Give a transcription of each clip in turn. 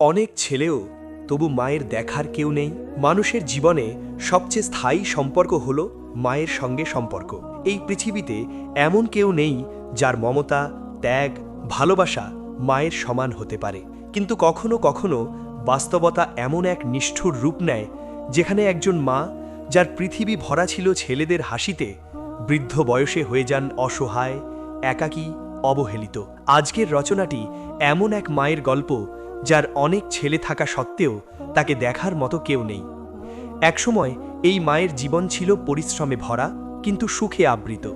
অনেক ছেলেও তবু মায়ের দেখার কেউ নেই। মানুষের জীবনে সবচেয়ে স্থায়ী সম্পর্ক হল মায়ের সঙ্গে সম্পর্ক। এই পৃথিবীতে এমন কেউ নেই যার মমতা, ত্যাগ, ভালোবাসা মায়ের সমান হতে পারে। কিন্তু কখনো কখনো বাস্তবতা এমন এক নিষ্ঠুর রূপ নেয়, যেখানে একজন মা যার পৃথিবী ভরা ছিল ছেলেদের হাসিতে, বৃদ্ধ বয়সে হয়ে যান অসহায়, একাকী, অবহেলিত। আজকের রচনাটি এমন এক মায়ের গল্প যার অনেক ছেলে থাকা সত্ত্বেও তাকে দেখার মতো কেউ নেই। একসময় এই মায়ের জীবন ছিল পরিশ্রমে ভরা, কিন্তু সুখে আবৃত।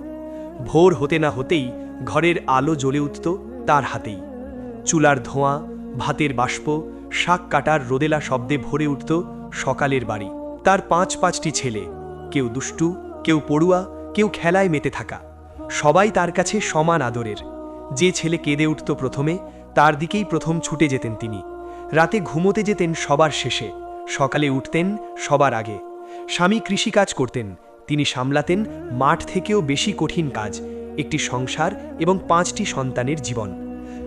ভোর হতে না হতেই ঘরের আলো জ্বলে উঠত তার হাতেই। চুলার ধোঁয়া, ভাতের বাষ্প, শাক কাটার রোদেলা শব্দে ভরে উঠত সকালের বাড়ি। তার পাঁচ পাঁচটি ছেলে, কেউ দুষ্টু, কেউ পড়ুয়া, কেউ খেলায় মেতে থাকা। সবাই তার কাছে সমান আদরের। যে ছেলে কেঁদে উঠত প্রথমে তার দিকেই প্রথম ছুটে যেতেন তিনি। রাতে ঘুমোতে যেতেন সবার শেষে। সকালে উঠতেন সবার আগে। স্বামী কৃষিকাজ করতেন। তিনি সামলাতেন মাঠ থেকেও বেশি কঠিন কাজ, একটি সংসার এবং পাঁচটি সন্তানের জীবন।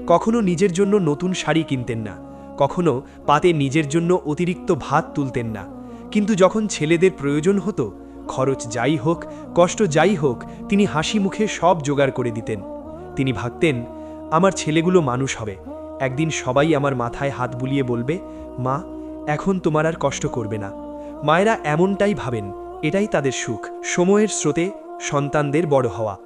কখনো নিজের জন্য নতুন শাড়ি কিনতেন না, কখনো পাতে নিজের জন্য অতিরিক্ত ভাত তুলতেন না। কিন্তু যখন ছেলেদের প্রয়োজন হতো, খরচ যাই হোক, কষ্ট যাই হোক, তিনি হাসি মুখে সব জোগাড় করে দিতেন। তিনি ভাবতেন আমার ছেলেগুলো মানুষ হবে। একদিন সবাই আমার মাথায় হাত বুলিয়ে বলবে, মা, এখন তোমার আর কষ্ট করবে না। মায়েরা এমনটাই ভাবেন, এটাই তাদের সুখ। সময়ের স্রোতে সন্তানদের বড় হওয়া।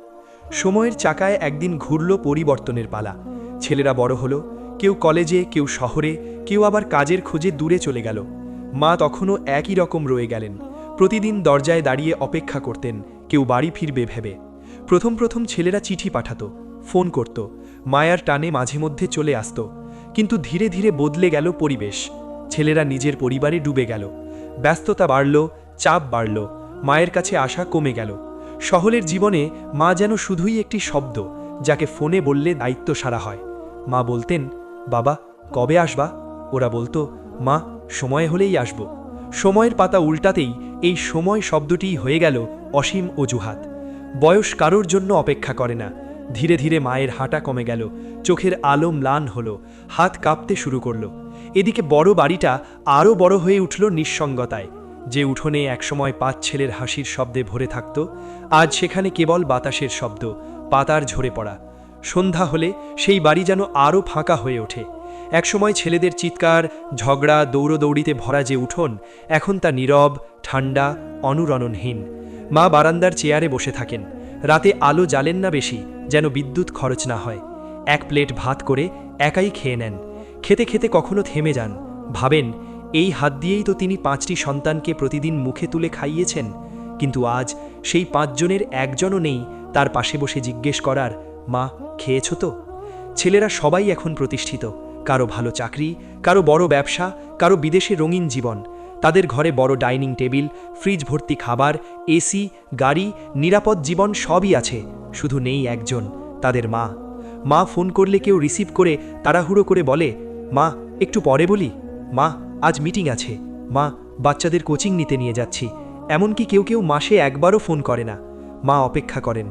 সময়ের চাকায় একদিন ঘুরল পরিবর্তনের পালা। ছেলেরা বড় হলো, কেউ কলেজে, কেউ শহরে, কেউ আবার কাজের খোঁজে দূরে চলে গেল। মা তখনও একই রকম রয়ে গেলেন। প্রতিদিন দরজায় দাঁড়িয়ে অপেক্ষা করতেন, কেউ বাড়ি ফিরবে ভেবে। প্রথম প্রথম ছেলেরা চিঠি পাঠাতো, ফোন করত মায়ার টানে মাঝে মধ্যে চলে আসত, কিন্তু ধীরে ধীরে বদলে গেল পরিবেশ। ছেলেরা নিজের পরিবারে ডুবে গেল। ব্যস্ততা বাড়ল, চাপ বাড়ল, মায়ের কাছে আসা কমে গেল। শহরের জীবনে মা যেন শুধুই একটি শব্দ, যাকে ফোনে বললে দায়িত্ব সারা হয়। মা বলতেন, বাবা, কবে আসবা? ওরা বলতো, মা, সময় হলেই আসব। সময়ের পাতা উল্টাতেই এই সময় শব্দটিই হয়ে গেল অসীম অজুহাত। বয়স কারোর জন্য অপেক্ষা করে না। ধীরে ধীরে মায়ের হাঁটা কমে গেল, চোখের আলো ম্লান হলো, হাত কাঁপতে শুরু করল। এদিকে বড় বাড়িটা আরও বড় হয়ে উঠল নিঃসঙ্গতায়। যে উঠোনে একসময় পাঁচ ছেলের হাসির শব্দে ভরে থাকত, আজ সেখানে কেবল বাতাসের শব্দ, পাতার ঝরে পড়া। সন্ধ্যা হলে সেই বাড়ি যেন আরও ফাঁকা হয়ে ওঠে। একসময় ছেলেদের চিৎকার, ঝগড়া, দৌড়দৌড়িতে ভরা যে উঠোন, এখন তা নীরব ঠান্ডা অনুরণনহীন। মা বারান্দার চেয়ারে বসে থাকেন। রাতে আলো জ্বালেন না বেশি, যেন বিদ্যুৎ খরচ না হয়। এক প্লেট ভাত করে একাই খেয়ে নেন। খেতে খেতে কখনো থেমে যান। ভাবেন, এই হাত দিয়েই তো তিনি পাঁচটি সন্তানকে প্রতিদিন মুখে তুলে খাইয়েছেন। কিন্তু আজ সেই পাঁচজনের একজনও নেই, তার পাশে বসে জিজ্ঞেস করার, মা, খেয়েছ তো? ছেলেরা সবাই এখন প্রতিষ্ঠিত। কারও ভালো চাকরি, কারও বড় ব্যবসা, কারও বিদেশে রঙিন জীবন। তাদের ঘরে বড় ডাইনিং টেবিল, ফ্রিজ ভর্তি খাবার, এসি, গাড়ি, নিরাপদ জীবন সবই আছে। শুধু নেই একজন, তাদের মা। মা ফোন করলে কেউ রিসিভ করে তাড়াহুড়ো করে বলে, মা, একটু পরে বলি? মা, আজ মিটিং আছে। মা, বাচ্চাদের কোচিং নিতে নিয়ে যাচ্ছি। এমনকি কেউ কেউ মাসে একবারও ফোন করে না। মা অপেক্ষা করেন।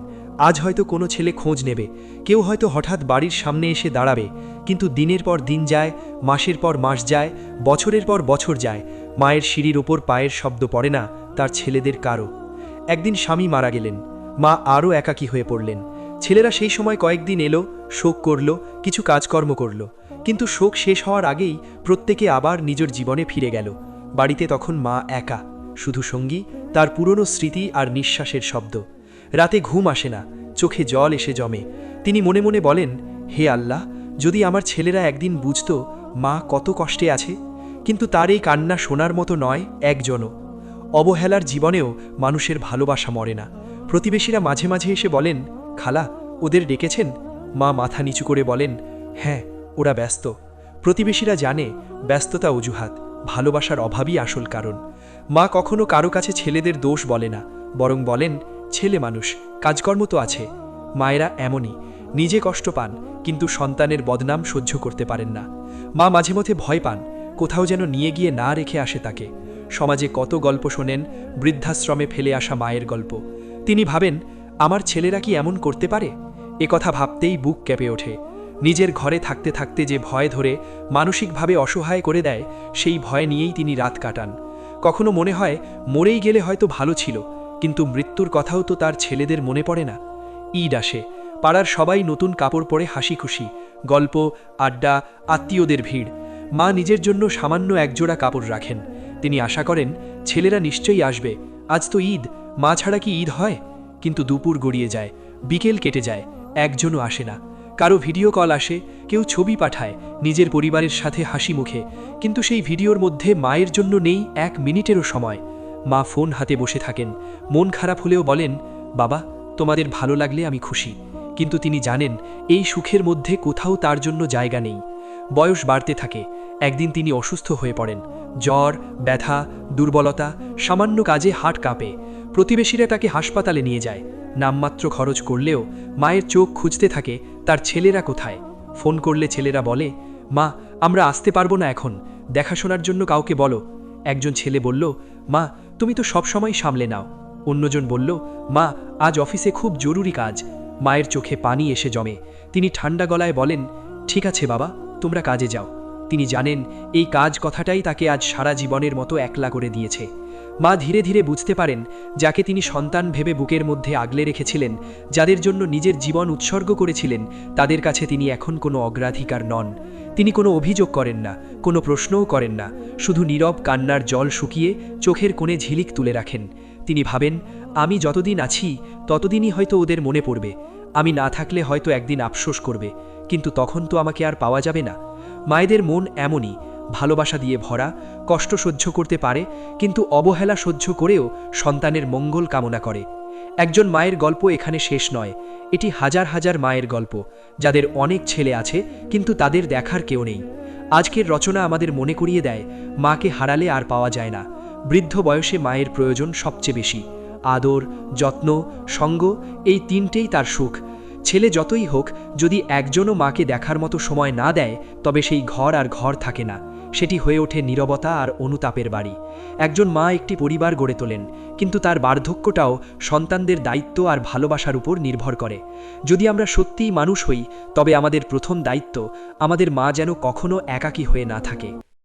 আজ হয়তো কোনো ছেলে খোঁজ নেবে, কেউ হয়তো হঠাৎ বাড়ির সামনে এসে দাঁড়াবে, কিন্তু দিনের পর দিন যায়, মাসের পর মাস যায়, বছরের পর বছর যায়, মায়ের সিঁড়ির ওপর পায়ের শব্দ পড়ে না, তার ছেলেদের কারও। একদিন স্বামী মারা গেলেন, মা আরও একাকী হয়ে পড়লেন। ছেলেরা সেই সময় কয়েকদিন এলো, শোক করল, কিছু কাজকর্ম করল। কিন্তু শোক শেষ হওয়ার আগেই প্রত্যেকে আবার নিজের জীবনে ফিরে গেল। বাড়িতে তখন মা একা, শুধু সঙ্গী, তার পুরনো স্মৃতি আর নিঃশ্বাসের শব্দ। রাতে ঘুম আসে না, চোখে জল এসে জমে। তিনি মনে মনে বলেন, হে আল্লাহ, যদি আমার ছেলেরা একদিন বুঝত মা কত কষ্টে আছে, কিন্তু তার এই কান্না শোনার মতো নয় একজনও। অবহেলার জীবনেও মানুষের ভালোবাসা মরে না। প্রতিবেশীরা মাঝে মাঝে এসে বলেন, খালা, ওদের ডেকেছেন? মা মাথা নিচু করে বলেন হ্যাঁ ওরা ব্যস্ত। প্রতিবেশীরা জানে ব্যস্ততা অজুহাত, ভালোবাসার অভাবই আসল কারণ। মা কখনো কারও কাছে ছেলেদের দোষ বলে না, বরং বলেন ছেলে মানুষ, কাজকর্ম তো আছে। মায়েরা এমনই, নিজে কষ্ট পান, কিন্তু সন্তানের বদনাম সহ্য করতে পারেন না। মা মাঝে মধ্যে ভয় পান, কোথাও যেন নিয়ে গিয়ে না রেখে আসে তাকে। সমাজে কত গল্প শোনেন, বৃদ্ধাশ্রমে ফেলে আসা মায়ের গল্প। তিনি ভাবেন, আমার ছেলেরা কি এমন করতে পারে? এ কথা ভাবতেই বুক কেঁপে ওঠে। নিজের ঘরে থাকতে থাকতে যে ভয় ধরে মানসিকভাবে অসহায় করে দেয়, সেই ভয় নিয়েই তিনি রাত কাটান। কখনো মনে হয়, মরেই গেলে হয়তো ভালো ছিল কিন্তু মৃত্যুর কথাও তো তার ছেলেদের মনে পড়ে না। ঈদ আসে, পাড়ার সবাই নতুন কাপড় পরে হাসি খুশি, গল্প, আড্ডা, আত্মীয়দের ভিড়। মা নিজের জন্য সামান্য একজোড়া কাপড় রাখেন। তিনি আশা করেন, ছেলেরা নিশ্চয়ই আসবে। আজ তো ঈদ, মা ছাড়া কি ঈদ হয়? কিন্তু দুপুর গড়িয়ে যায়, বিকেল কেটে যায়, একজনও আসে না। কারও ভিডিও কল আসে, কেউ ছবি পাঠায়, নিজের পরিবারের সাথে হাসি মুখে। কিন্তু সেই ভিডিওর মধ্যে মায়ের জন্য নেই এক মিনিটেরও সময়। মা ফোন হাতে বসে থাকেন। মন খারাপ হলেও বলেন, বাবা, তোমাদের ভালো লাগলে আমি খুশি। কিন্তু তিনি জানেন, এই সুখের মধ্যে কোথাও তার জন্য জায়গা নেই। বয়স বাড়তে থাকে। একদিন তিনি অসুস্থ হয়ে পড়েন। জ্বর, ব্যথা, দুর্বলতা, সামান্য কাজে হাট কাঁপে। প্রতিবেশীরা তাকে হাসপাতালে নিয়ে যায়। নামমাত্র খরচ করলেও মায়ের চোখ খুঁজতে থাকে, তার ছেলেরা কোথায়? ফোন করলে ছেলেরা বলে, মা, আমরা আসতে পারব না এখন। দেখাশোনার জন্য কাউকে বলো। একজন ছেলে বলল, মা তুমি তো সবসময় সামলে নাও। অন্যজন বলল, মা, আজ অফিসে খুব জরুরি কাজ। মায়ের চোখে পানি এসে জমে। তিনি ঠান্ডা গলায় বলেন, ঠিক আছে বাবা, তোমরা কাজে যাও। তিনি জানেন, এই কাজ কথাটাই তাকে আজ সারা জীবনের মতো একলা করে দিয়েছে। মা ধীরে ধীরে বুঝতে পারেন, যাকে তিনি সন্তান ভেবে বুকের মধ্যে আগলে রেখেছিলেন, যাদের জন্য নিজের জীবন উৎসর্গ করেছিলেন, তাদের কাছে তিনি এখন কোনো অগ্রাধিকার নন। তিনি কোনো অভিযোগ করেন না, কোনো প্রশ্নও করেন না, শুধু নীরব কান্নার জল শুকিয়ে চোখের কোণে ঝিলিক তুলে রাখেন। তিনি ভাবেন, আমি যতদিন আছি, ততদিনই হয়তো ওদের মনে পড়বে। আমি না থাকলে হয়তো একদিন আফসোস করবে। কিন্তু তখন তো আমাকে আর পাওয়া যাবে না। মায়েদের মন এমনই, ভালোবাসা দিয়ে ভরা, কষ্ট সহ্য করতে পারে, কিন্তু অবহেলা সহ্য করেও সন্তানের মঙ্গল কামনা করে। একজন মায়ের গল্প এখানে শেষ নয়। এটি হাজার হাজার মায়ের গল্প, যাদের অনেক ছেলে আছে, কিন্তু তাদের দেখার কেউ নেই। আজকের রচনা আমাদের মনে করিয়ে দেয়, মাকে হারালে আর পাওয়া যায় না। বৃদ্ধ বয়সে মায়ের প্রয়োজন সবচেয়ে বেশি। আদর, যত্ন, সঙ্গ, এই তিনটেই তার সুখ। ছেলে যতই হোক, যদি একজনও মাকে দেখার মতো সময় না দেয়, তবে সেই ঘর আর ঘর থাকে না। সেটি হয়ে ওঠে নিরবতা আর অনুতাপের বাড়ি। একজন মা একটি পরিবার গড়ে তোলেন, কিন্তু তার বার্ধক্যটাও সন্তানদের দায়িত্ব আর ভালোবাসার উপর নির্ভর করে। যদি আমরা সত্যিই মানুষ হই, তবে আমাদের প্রথম দায়িত্ব আমাদের মা যেন কখনো একাকী হয়ে না থাকে।